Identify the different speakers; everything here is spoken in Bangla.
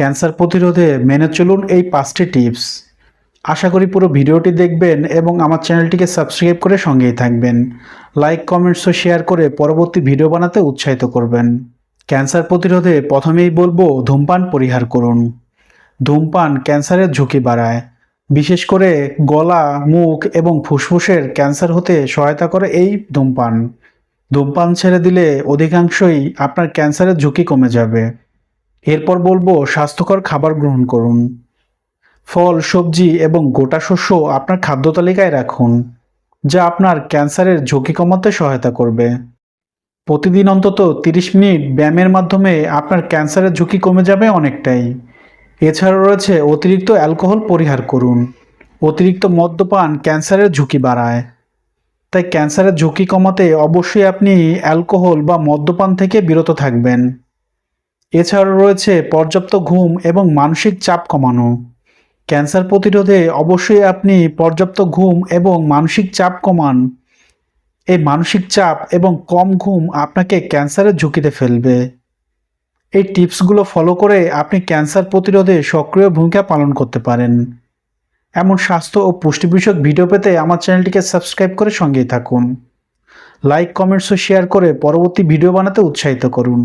Speaker 1: ক্যান্সার প্রতিরোধে মেনে চলুন এই পাঁচটি টিপস। আশা করি পুরো ভিডিওটি দেখবেন এবং আমার চ্যানেলটিকে সাবস্ক্রাইব করে সঙ্গেই থাকবেন। লাইক, কমেন্টস ও শেয়ার করে পরবর্তী ভিডিও বানাতে উৎসাহিত করবেন। ক্যান্সার প্রতিরোধে প্রথমেই বলব, ধূমপান পরিহার করুন। ধূমপান ক্যান্সারের ঝুঁকি বাড়ায়। বিশেষ করে গলা, মুখ এবং ফুসফুসের ক্যান্সার হতে সহায়তা করে এই ধূমপান। ধূমপান ছেড়ে দিলে অধিকাংশই আপনার ক্যান্সারের ঝুঁকি কমে যাবে। এরপর বলব, স্বাস্থ্যকর খাবার গ্রহণ করুন। ফল, সবজি এবং গোটা শস্য আপনার খাদ্য তালিকায় রাখুন, যা আপনার ক্যান্সারের ঝুঁকি কমাতে সহায়তা করবে। প্রতিদিন অন্তত তিরিশ মিনিট ব্যায়ামের মাধ্যমে আপনার ক্যান্সারের ঝুঁকি কমে যাবে অনেকটাই। এছাড়াও রয়েছে অতিরিক্ত অ্যালকোহল পরিহার করুন। অতিরিক্ত মদ্যপান ক্যান্সারের ঝুঁকি বাড়ায়। তাই ক্যান্সারের ঝুঁকি কমাতে অবশ্যই আপনি অ্যালকোহল বা মদ্যপান থেকে বিরত থাকবেন। এছাড়াও রয়েছে পর্যাপ্ত ঘুম এবং মানসিক চাপ কমানো। ক্যান্সার প্রতিরোধে অবশ্যই আপনি পর্যাপ্ত ঘুম এবং মানসিক চাপ কমান। এই মানসিক চাপ এবং কম ঘুম আপনাকে ক্যান্সারের ঝুঁকিতে ফেলবে। এই টিপসগুলো ফলো করে আপনি ক্যান্সার প্রতিরোধে সক্রিয় ভূমিকা পালন করতে পারেন। এমন স্বাস্থ্য ও পুষ্টি বিষয়ক ভিডিও পেতে আমার চ্যানেলটিকে সাবস্ক্রাইব করে সঙ্গেই থাকুন। লাইক, কমেন্টস ও শেয়ার করে পরবর্তী ভিডিও বানাতে উৎসাহিত করুন।